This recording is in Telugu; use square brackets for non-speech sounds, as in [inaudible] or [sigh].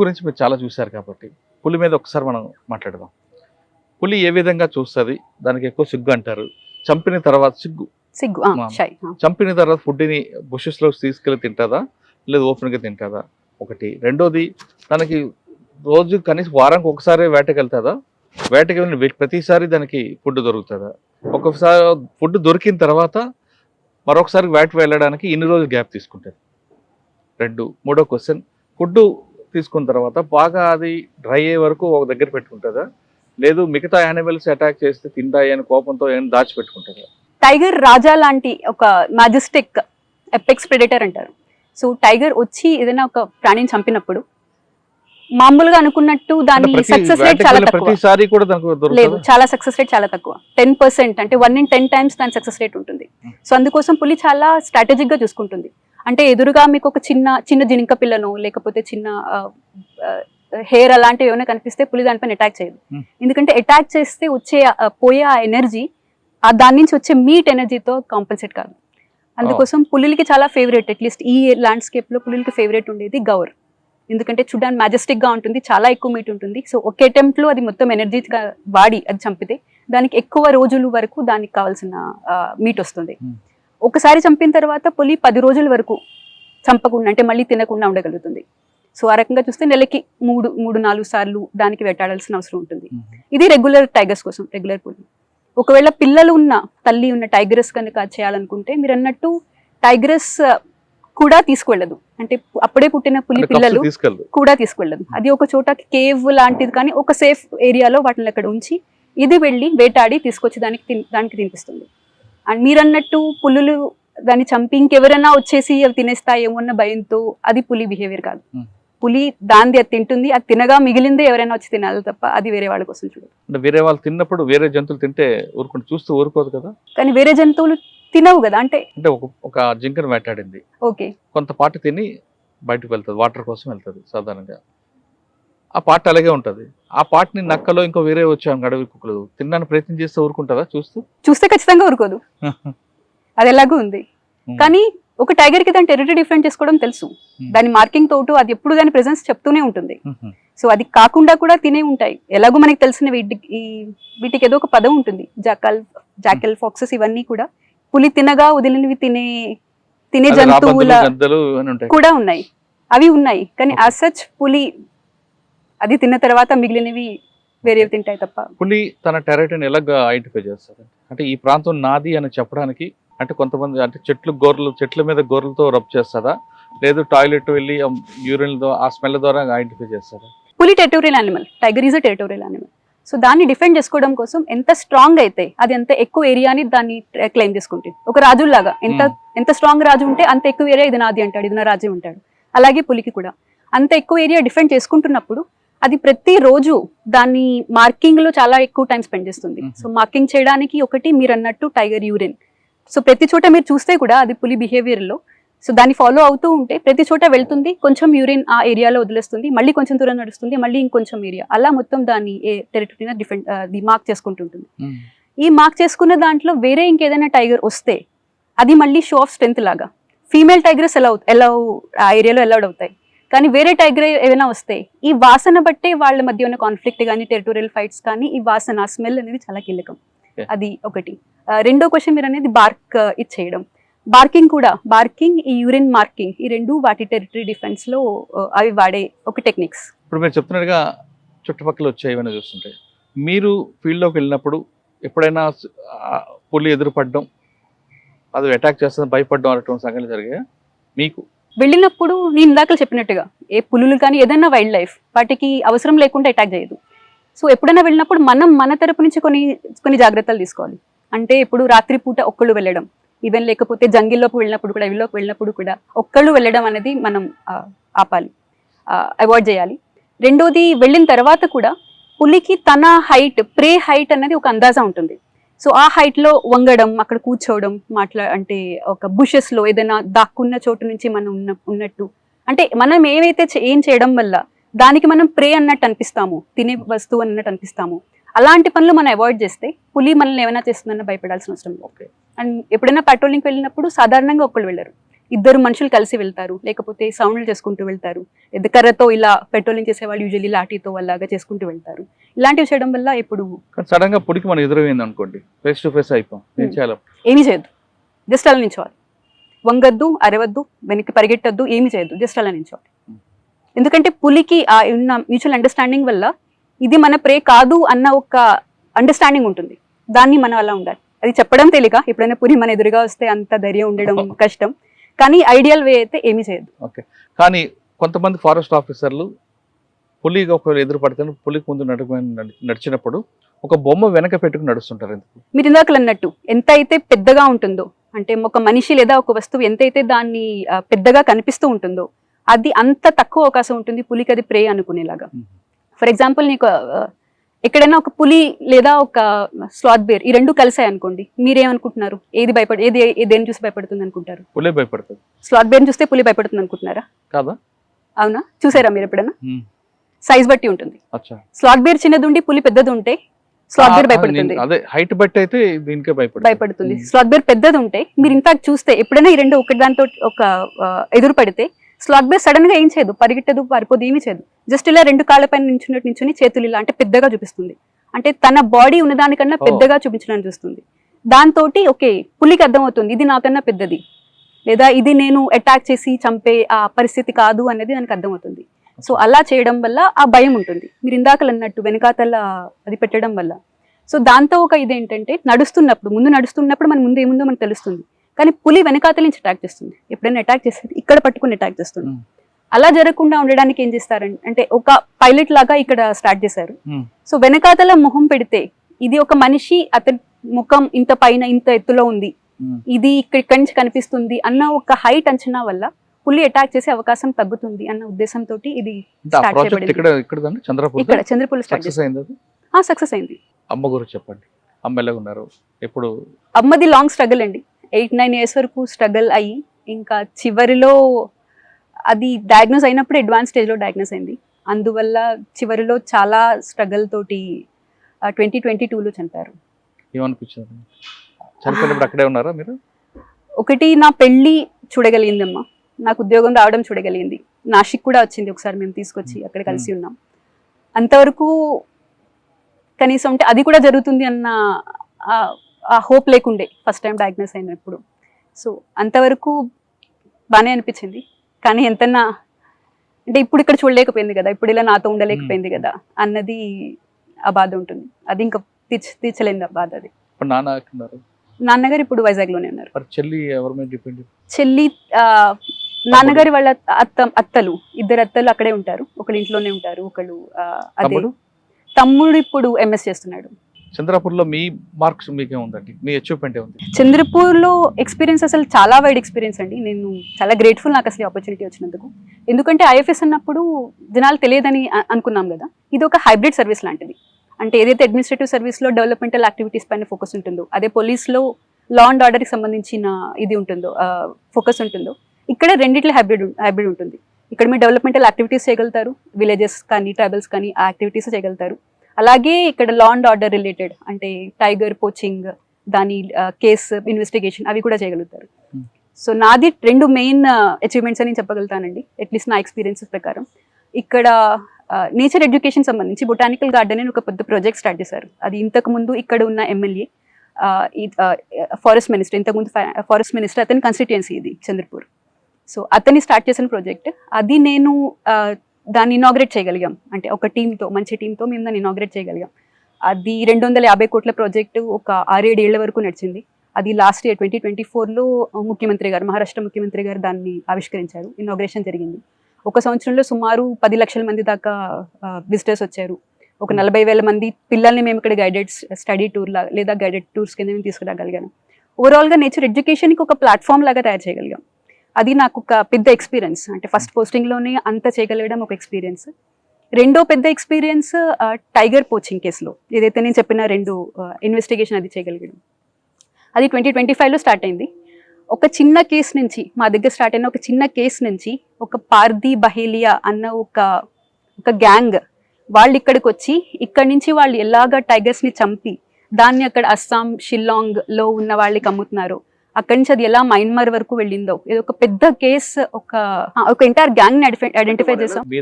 గురించి మీరు చాలా చూశారు కాబట్టి పులి మీద ఒకసారి మనం మాట్లాడదాం. పులి ఏ విధంగా చూస్తుంది? దానికి ఎక్కువ సిగ్గు అంటారు. చంపిన తర్వాత సిగ్గు. సిగ్గు. చంపిన తర్వాత ఫుడ్ని బుషెస్లో తీసుకెళ్ళి తింటుందా? లేదు ఓపెన్గా తింటుందా? ఒకటి. రెండోది తనకి రోజు కనీసం వారానికి ఒకసారి వేటకి వెళ్తుందా? వేటకి వెళ్ళిన ప్రతిసారి దానికి ఫుడ్ దొరుకుతుందా? ఒక్కొక్కసారి ఫుడ్ దొరికిన తర్వాత మరొకసారి వేట వెళ్ళడానికి ఇన్ని రోజులు గ్యాప్ తీసుకుంటుంది రెండు. మూడో క్వశ్చన్ ఫుడ్ తీసుకున్న తర్వాత బాగా అది డ్రై అయ్యే వరకు ఒక దగ్గర పెట్టుకుంటుందా? లేదు మిగతా యానిమల్స్ అటాక్ చేస్తే తింటాయి అని కోపంతో ఏమైనా దాచిపెట్టుకుంటుందా? టైగర్ రాజా లాంటి ఒక మ్యాజిస్టిక్ ఎపెక్స్ ప్రెడేటర్ అంటారు. సో టైగర్ వచ్చి ఏదైనా ఒక ప్రాణిని చంపినప్పుడు మామూలుగా అనుకున్నట్టు దాని సక్సెస్ రేట్ చాలా తక్కువ. ప్రతిసారి కూడా దానికి లేదు చాలా సక్సెస్ రేట్ చాలా తక్కువ. టెన్ పర్సెంట్ అంటే వన్ ఇన్ టెన్ టైమ్స్ దాని సక్సెస్ రేట్ ఉంటుంది. సో అందుకోసం పులి చాలా స్ట్రాటజిక్గా చూసుకుంటుంది. అంటే ఎదురుగా మీకు ఒక చిన్న చిన్న జినిక పిల్లను లేకపోతే చిన్న హెయిర్ అలాంటివి ఏమైనా కనిపిస్తే పులి దానిపైన అటాక్ చేయదు. Hmm. ఎందుకంటే అటాక్ చేస్తే వచ్చే పోయే ఆ ఎనర్జీ ఆ దాని నుంచి వచ్చే మీట్ ఎనర్జీతో కాంపన్సేట్ కాదు. అందుకోసం పులులకి చాలా ఫేవరెట్ అట్లీస్ట్ ఈ ల్యాండ్స్కేప్లో పులులకి ఫేవరెట్ ఉండేది గౌర్ ఎందుకంటే చూడడానికి majestic గా ఉంటుంది చాలా ఎక్కువ మీట్ ఉంటుంది. సో ఒక attempt లో అది మొత్తం ఎనర్జీగా వాడి అది చంపితే దానికి ఎక్కువ రోజుల వరకు దానికి కావాల్సిన మీట్ వస్తుంది. Hmm. ఒకసారి చంపిన తర్వాత పులి పది రోజుల వరకు చంపకుండా అంటే మళ్ళీ తినకుండా ఉండగలుగుతుంది. సో ఆ రకంగా చూస్తే నెలకి మూడు మూడు నాలుగు సార్లు దానికి వెట్టాడాల్సిన అవసరం ఉంటుంది. ఇది రెగ్యులర్ టైగర్స్ కోసం రెగ్యులర్ పులి. ఒకవేళ పిల్లలు ఉన్న తల్లి ఉన్న టైగరస్ కనుక చేయాలనుకుంటే మీరు అన్నట్టు టైగరస్ కూడా తీసుకువెళ్ళదు అంటే అప్పుడే పుట్టిన పులి పిల్లలు కూడా తీసుకువెళ్ళదు అది ఒక చోట కేవ్ లాంటిది కానీ ఒక సేఫ్ ఏరియాలో వాటిని అక్కడ ఉంచి ఇది వెళ్ళి వేటాడి తీసుకొచ్చి దానికి దానికి తినిపిస్తుంది. అండ్ మీరన్నట్టు పులులు దాన్ని చంపి ఇంకెవరైనా వచ్చేసి అవి తినేస్తాయేమో అన్న భయంతో అది పులి బిహేవియర్ కాదు. పులి దాంది అది తింటుంది అది తినగా మిగిలిందే ఎవరైనా వచ్చి తినాలి తప్ప అది వేరే వాళ్ళ కోసం చూడదు. అంటే వేరే వాళ్ళు తిన్నప్పుడు వేరే జంతువులు తింటే ఊరుకుంటే చూస్తూ ఊరుకోదు కదా? కానీ వేరే జంతువులు తినవు కదా అంటే? అంటే ఒక ఒక జింకను వేటాడింది. ఓకే. కొంత పాట తిని బయటకు వెళ్తుంది వాటర్ కోసం వెళ్తుంది సాధారణంగా. ఆ పాట అలాగే ఉంటుంది. ఆ పాటని నక్కలో ఇంకో వేరే వచ్చాము అడవి కుక్కలు. తినడానికి ప్రయత్నం చేస్తే ఊరుకుంటుందా చూస్తూ? చూస్తే ఖచ్చితంగా ఊరుకోదు. [laughs] అది ఎలాగూ ఉంది. కానీ ఒక టైగర్కి దాని టెరిటరీ డిఫెండ్ చేసుకోవడం తెలుసు. దాని మార్కింగ్ తోటు అది ఎప్పుడు దాని ప్రెసెన్స్ చెప్తూనే ఉంటుంది. సో అది కాకుండా కూడా తినే ఉంటాయి. ఎలాగో మనకి తెలిసిన వీటికి ఈ వీటికి ఏదో ఒక పదం ఉంటుంది. జాకల్ జాకెల్ ఫాక్సెస్ ఇవన్నీ కూడా. పులి తినగా వదిలినవి తినే తినే జంతువుల కూడా ఉన్నాయి. అవి ఉన్నాయి కానీ యాజ్ సచ్ పులి అది తిన్న తర్వాత మిగిలినవి వేరేవి తింటాయి తప్ప. పులి తన టెరిటరీని ఎలాగ ఐడెంటిఫై చేస్తారు? అంటే ఈ ప్రాంతం నాది అని చెప్పడానికి అంటే కొంతమంది అంటే చెట్లు గోర్లు చెట్ల మీద గోర్లతో రబ్ చేస్తారా? లేదు టాయిలెట్ వెళ్ళి యూరిన్ ఆ స్మెల్ ద్వారా ఐడెంటిఫై చేస్తారా? పులి territorial animal tiger is a territorial animal so దాన్ని డిఫెండ్ చేసుకోవడం కోసం ఎంత స్ట్రాంగ్ అయితే అది ఎంత ఎక్కువ ఏరియాని దాన్ని క్లెయిమ్ చేసుకుంటుంది. ఒక రాజులాగా ఎంత ఎంత స్ట్రాంగ్ రాజు ఉంటే అంత ఎక్కువ ఏరియా ఇది నాది అంటాడు ఇది నా రాజ్యం అంటాడు. అలాగే పులికి కూడా. అంత ఎక్కువ ఏరియా డిఫెండ్ చేసుకుంటున్నప్పుడు అది ప్రతి రోజు దాన్ని మార్కింగ్లో చాలా ఎక్కువ టైం స్పెండ్ చేస్తుంది. Mhm. సో మార్కింగ్ చేయడానికి ఒకటి మీరు అన్నట్టు టైగర్ యూరిన్. సో ప్రతి చోట మీరు చూస్తే కూడా అది పులి బిహేవియర్లో సో దాన్ని ఫాలో అవుతూ ఉంటే ప్రతి చోట వెళ్తుంది కొంచెం యూరిన్ ఆ ఏరియాలో వదిలేస్తుంది మళ్ళీ కొంచెం దూరం నడుస్తుంది మళ్ళీ ఇంకొంచెం ఏరియా అలా మొత్తం దాన్ని ఏ టెరిటరీని డిఫెండ్ మార్క్ చేసుకుంటుంటుంది ఈ మార్క్ చేసుకున్న దాంట్లో వేరే ఇంకేదైనా టైగర్ వస్తే అది మళ్ళీ షో ఆఫ్ స్ట్రెంత్ లాగా. ఫీమేల్ టైగర్స్ ఎలా ఎలా ఆ ఏరియాలో అలౌడ్ అవుతాయి. కానీ వేరే టైగర్ ఏమైనా వస్తే ఈ వాసన బట్టే వాళ్ళ మధ్య ఉన్న కాన్ఫ్లిక్ట్ కానీ టెరిటోరియల్ ఫైట్స్ కానీ ఈ వాసన స్మెల్ అనేది చాలా కీలకం. అది ఒకటి. రెండో క్వశ్చన్ మీరు అనేది బార్క్ ఇచ్చేయడం బార్కింగ్ కూడా బార్కింగ్ ఈ యూరిన్ మార్కింగ్ ఈ రెండు వాటి టెరిటరీ డిఫెన్స్లో అవి వాడే ఒక టెక్నిక్స్ ఇప్పుడు మీరు చెప్తున్నట్టుగా చుట్టుపక్కల వచ్చే ఏమైనా చూస్తుంటాయి మీరు ఫీల్డ్లోకి వెళ్ళినప్పుడు ఎప్పుడైనా పులి ఎదురుపడడం అది అటాక్ చేస్తుంది భయపడడం అనేటువంటి సంఘటనలు జరిగాయి? మీకు? వెళ్ళినప్పుడు నేను ఇందాక చెప్పినట్టుగా ఏ పులులు కానీ ఏదైనా వైల్డ్ లైఫ్ వాటికి అవసరం లేకుండా అటాక్ చేయదు. సో ఎప్పుడైనా వెళ్ళినప్పుడు మనం మన తరపు నుంచి కొన్ని కొన్ని జాగ్రత్తలు తీసుకోవాలి. అంటే ఇప్పుడు రాత్రిపూట ఒక్కళ్ళు వెళ్ళడం ఈవెన్ లేకపోతే జంగిల్లోకి వెళ్ళినప్పుడు కూడా అడవిలోకి వెళ్ళినప్పుడు కూడా ఒక్కళ్ళు వెళ్ళడం అనేది మనం ఆ, ఆపాలి అవాయిడ్ చేయాలి. రెండోది వెళ్ళిన తర్వాత కూడా పులికి తన హైట్ ప్రే హైట్ అనేది ఒక అందాజా ఉంటుంది. సో ఆ హైట్లో లో వంగడం అక్కడ కూర్చోవడం మాట్లా అంటే ఒక బుషెస్లో లో ఏదైనా దాక్కున్న చోటు నుంచి మనం ఉన్న ఉన్నట్టు. అంటే మనం ఏవైతే ఏం చేయడం వల్ల దానికి మనం ప్రే అన్నట్టు అనిపిస్తాము తినే వస్తువు అన్నట్టు అనిపిస్తాము అలాంటి పనులు మనం అవాయిడ్ చేస్తే పులి మనల్ని ఏమైనా చేస్తుందని భయపడాల్సిన అవసరం ఓకే అండ్ ఎప్పుడైనా పెట్రోలింగ్కి వెళ్ళినప్పుడు సాధారణంగా ఒక్కళ్ళు వెళ్ళరు. ఇద్దరు మనుషులు కలిసి వెళ్తారు. లేకపోతే సౌండ్లు చేసుకుంటూ వెళ్తారు. ఎద్ద కర్రతో ఇలా పెట్రోలింగ్ చేసే వాళ్ళు యూజువల్లీ లాఠీతో అలాగా చేసుకుంటూ వెళ్తారు. ఇలాంటివి చేయడం వల్ల ఇప్పుడు కానీ సడన్గా పులికి మనం ఎదురైంది అనుకోండి ఫేస్ టు ఫేస్ అయిపోం. ఏమీ చేయొద్దు. జస్ట్ అలా నించోవాలి వంగద్దు అరవద్దు వెనక్కి పరిగెట్టద్దు ఏమీ చేయొద్దు. జస్ట్ అలా నించోవాలి. ఎందుకంటే పులికి ఆ ఉన్న మ్యూచువల్ అండర్స్టాండింగ్ వల్ల ఇది మన ప్రే కాదు అన్న ఒక అండర్స్టాండింగ్ ఉంటుంది. దాన్ని మనం అలా ఉండాలి. అది చెప్పడం తేలిక ఎప్పుడైనా పులి మన ఎదురుగా వస్తే అంత ధైర్యం ఉండడం [laughs] కష్టం. కానీ ఐడియల్ వే అయితే ఏమీ చేయొద్దు కానీ కొంతమంది ఫారెస్ట్ ఆఫీసర్లు పులి ఒకవేళ ఎదురు పడితే పులికి ముందు నడుపు నడిచినప్పుడు ఒక బొమ్మ వెనక పెట్టుకుని నడుస్తుంటారు ఎందుకు? మీరు ఇందాకలు అన్నట్టు ఎంత అయితే పెద్దగా ఉంటుందో అంటే ఒక మనిషి లేదా ఒక వస్తువు ఎంతైతే దాన్ని ఆ, పెద్దగా కనిపిస్తూ ఉంటుందో అది అంత తక్కువ అవకాశం ఉంటుంది పులికి అది ప్రే అనుకునేలాగా. ఫర్ ఎగ్జాంపుల్ నీకు ఎక్కడైనా ఒక పులి లేదా ఒక స్లాత్ బేర్ ఈ రెండు కలిసాయి అనుకోండి. మీరేమనుకుంటున్నారు? ఏది భయపడ ఏది ఏ- దేని చూసి భయపడుతుంది అనుకుంటారు పులే భయపడుతుంది. స్లాత్ బేర్ చూస్తే పులి భయపడుతుంది అనుకుంటున్నారా కాదా? అవునా? చూసారా మీరు ఎప్పుడైనా. సైజ్ బట్టి ఉంటుంది. స్లాత్ బేర్ చిన్నది ఉండి పులి పెద్దది ఉంటే స్లాత్ బేర్ భయపడుతుంది నేను- అదే హైట్ బట్టి అయితే దీనికే భయపడుతుంది. భయపడుతుంది. స్లాత్ బేర్ పెద్దది ఉంటే మీరు ఇంపాక్ట్ చూస్తే ఎప్పుడైనా ఈ రెండు ఒకటి దాంతో ఒక ఎదురు పడితే స్లాత్ బేర్ సడన్గా ఏం చేయదు పరిగెట్టదు పారిపోదు ఏమీ చేయదు. జస్ట్ ఇలా రెండు కాళ్ళపైన నించున్నట్టు నించుని చేతులు ఇలా అంటే పెద్దగా చూపిస్తుంది. అంటే తన బాడీ ఉన్నదానికన్నా. పెద్దగా చూపించడానికి చూస్తుంది. దాంతో ఓకే పులికి అర్థమవుతుంది ఇది నాకన్నా పెద్దది. లేదా ఇది నేను అటాక్ చేసి చంపే ఆ పరిస్థితి కాదు అనేది దానికి అర్థమవుతుంది. సో అలా చేయడం వల్ల ఆ భయం ఉంటుంది. మీరు ఇందాకలు అన్నట్టు వెనకాతల అది పెట్టడం వల్ల. సో దాంతో ఒక ఇదేంటంటే నడుస్తున్నప్పుడు ముందు నడుస్తున్నప్పుడు మన ముందు ఏముందో మనకు తెలుస్తుంది. కానీ పులి వెనకాతల నుంచి అటాక్ చేస్తుంది. ఎప్పుడైనా అటాక్ చేసేది ఇక్కడ పట్టుకుని అటాక్ చేస్తుంది. అలా జరగకుండా ఉండడానికి ఏం చేస్తారంటే అంటే ఒక పైలట్ లాగా ఇక్కడ స్టార్ట్ చేశారు. సో వెనకాతల మొహం పెడితే ఇది ఒక మనిషి అతని ముఖం ఇంత పైన ఇంత ఎత్తులో ఉంది. ఇది ఇక్కడ ఇక్కడి నుంచి కనిపిస్తుంది అన్న ఒక హైట్ అంచనా వల్ల పులి అటాక్ చేసే అవకాశం తగ్గుతుంది అన్న ఉద్దేశంతో ఇది. ఇక్కడ స్టార్ట్ సక్సెస్ అయింది అది? చేశారు సక్సెస్ అయింది. అమ్మ గురించి చెప్పండి. అమ్మ ఎలా ఉన్నారు ఎప్పుడు? అమ్మది లాంగ్ స్ట్రగుల్ అండి. ఎయిట్ నైన్ ఇయర్స్ వరకు స్ట్రగుల్ అయ్యి ఇంకా చివరిలో అది డయాగ్నోస్ అయినప్పుడు అడ్వాన్స్ స్టేజ్లో డయాగ్నోస్ అయింది. అందువల్ల చివరిలో చాలా స్ట్రగల్ తోటి ట్వంటీ ట్వంటీ టూలో చనిపోయారు. ఏమనిపించింది? చనిపోయినప్పుడు అక్కడే ఉన్నారా మీరు? ఒకటి నా పెళ్ళి చూడగలిగిందమ్మా. నాకు ఉద్యోగం రావడం చూడగలిగింది. నాసిక్ కూడా వచ్చింది ఒకసారి మేము తీసుకొచ్చి అక్కడ కలిసి ఉన్నాం. అంతవరకు కనీసం అంటే అది కూడా జరుగుతుంది అన్న ఆ- హోప్ లేకుండే ఫస్ట్ టైం డయాగ్నోస్ అయినప్పుడు. సో అంతవరకు బాగానే అనిపించింది. కానీ ఎంతన్నా అంటే ఇప్పుడు ఇక్కడ చూడలేకపోయింది కదా ఇప్పుడు ఇలా నాతో ఉండలేకపోయింది కదా అన్నది ఆ బాధ ఉంటుంది. అది ఇంకా తీర్చ తీర్చలేని ఆ బాధ అది. ఉన్నారు నాన్నగారు ఇప్పుడు వైజాగ్లోనే ఉన్నారు. మరి చెల్లి చెల్లి నాన్నగారి వాళ్ళ అత్త అత్తలు ఇద్దరు అత్తలు అక్కడే ఉంటారు. ఒకళ్ళు ఇంట్లోనే ఉంటారు ఒకళ్ళు అదే. తమ్ముడు? ఇప్పుడు ఎంఎస్ చేస్తున్నాడు. చంద్రపూర్లో మీ మార్క్స్ మీకే ఉందండి మీ అచీవ్మెంట్ ఉంది? చంద్రపూర్లో ఎక్స్పీరియన్స్ అసలు చాలా వైడ్ ఎక్స్పీరియన్స్ అండి. నేను చాలా గ్రేట్ఫుల్ నాకు అసలు ఆపర్చునిటీ వచ్చినందుకు. ఎందుకంటే ఐఎఫ్ఎస్ అన్నప్పుడు జనాలు తెలియదని అనుకున్నాం కదా. ఇది ఒక హైబ్రిడ్ సర్వీస్ లాంటిది. అంటే ఏదైతే అడ్మినిస్ట్రేటివ్ సర్వీస్లో డెవలప్మెంటల్ యాక్టివిటీస్ పైన ఫోకస్ ఉంటుందో అదే పోలీస్లో లా అండ్ ఆర్డర్కి సంబంధించిన ఇది ఉంటుందో ఫోకస్ ఉంటుందో ఇక్కడ రెండిట్లో హైబ్రిడ్ హైబ్రిడ్ ఉంటుంది. ఇక్కడ మీరు డెవలప్మెంటల్ యాక్టివిటీస్ చేయగలుగుతారు విలేజెస్ కానీ ట్రైబల్స్ కానీ ఆ యాక్టివిటీస్ చేయగలుగుతారు. అలాగే ఇక్కడ లా అండ్ ఆర్డర్ రిలేటెడ్ అంటే టైగర్ పోచింగ్ దాని కేసు ఇన్వెస్టిగేషన్ అవి కూడా చేయగలుగుతారు. Hmm. సో నాది రెండు మెయిన్ అచీవ్మెంట్స్ అని చెప్పగలుగుతానండి. అట్లీస్ట్ నా ఎక్స్పీరియన్సెస్ ప్రకారం. ఇక్కడ నేచర్ ఎడ్యుకేషన్ సంబంధించి బొటానికల్ గార్డెన్ అని ఒక పెద్ద ప్రాజెక్ట్ స్టార్ట్ చేశారు. అది ఇంతకు ముందు ఇక్కడ ఉన్న ఎమ్మెల్యే ఫారెస్ట్ మినిస్టర్ ఇంతకుముందు ఫారెస్ట్ మినిస్టర్ అతని కాన్స్టిట్యుయెన్సీ ఇది చంద్రపూర్. సో అతన్ని స్టార్ట్ చేసిన ప్రాజెక్ట్ అది నేను దాన్ని ఇనాగ్రేట్ చేయగలిగాం. అంటే ఒక టీంతో మంచి టీంతో మేము దాన్ని ఇనాగ్రేట్ చేయగలిగాం. అది రెండు వందల యాభై కోట్ల ప్రాజెక్టు ఒక ఆరేడు ఏళ్ళ వరకు నడిచింది. అది లాస్ట్ ఇయర్ ట్వంటీ ట్వంటీ ఫోర్లో ముఖ్యమంత్రి గారు మహారాష్ట్ర ముఖ్యమంత్రి గారు దాన్ని ఆవిష్కరించారు. ఇనాగ్రేషన్ జరిగింది. ఒక సంవత్సరంలో సుమారు పది లక్షల మంది దాకా విజిటర్స్ వచ్చారు. ఒక నలభై వేల మంది పిల్లల్ని మేము ఇక్కడ గైడెడ్ స్టడీ టూర్ లా లేదా గైడెడ్ టూర్స్ కింద మేము తీసుకురాగలిగాను ఓవరాల్గా నేచర్ ఎడ్యుకేషన్కి ఒక ప్లాట్ఫామ్ లాగా తయారు చేయగలిగాం. అది నాకు ఒక పెద్ద ఎక్స్పీరియన్స్ అంటే ఫస్ట్ పోస్టింగ్లోనే అంత చేయగలగడం ఒక ఎక్స్పీరియన్స్ రెండో పెద్ద ఎక్స్పీరియన్స్ టైగర్ పోచింగ్ కేసులో ఏదైతే నేను చెప్పిన రెండు ఇన్వెస్టిగేషన్ అది చేయగలిగడం అది ట్వంటీ ట్వంటీ ఫైవ్లో స్టార్ట్ అయింది. ఒక చిన్న కేసు నుంచి మా దగ్గర స్టార్ట్ అయిన ఒక చిన్న కేసు నుంచి ఒక పార్ది బహేలియా అన్న ఒక ఒక గ్యాంగ్ వాళ్ళు ఇక్కడికి వచ్చి ఇక్కడి నుంచి వాళ్ళు ఎలాగ టైగర్స్ని చంపి దాన్ని అక్కడ అస్సాం షిల్లాంగ్లో ఉన్న వాళ్ళకి అమ్ముతున్నారు అక్కడి నుంచి అది ఎలా మైన్మార్ వరకు వెళ్ళిందో. ఇది ఒక పెద్ద కేస్ ఒక ఒక ఎంటైర్ గ్యాంగ్ని ఐడెంటిఫై చేసాం.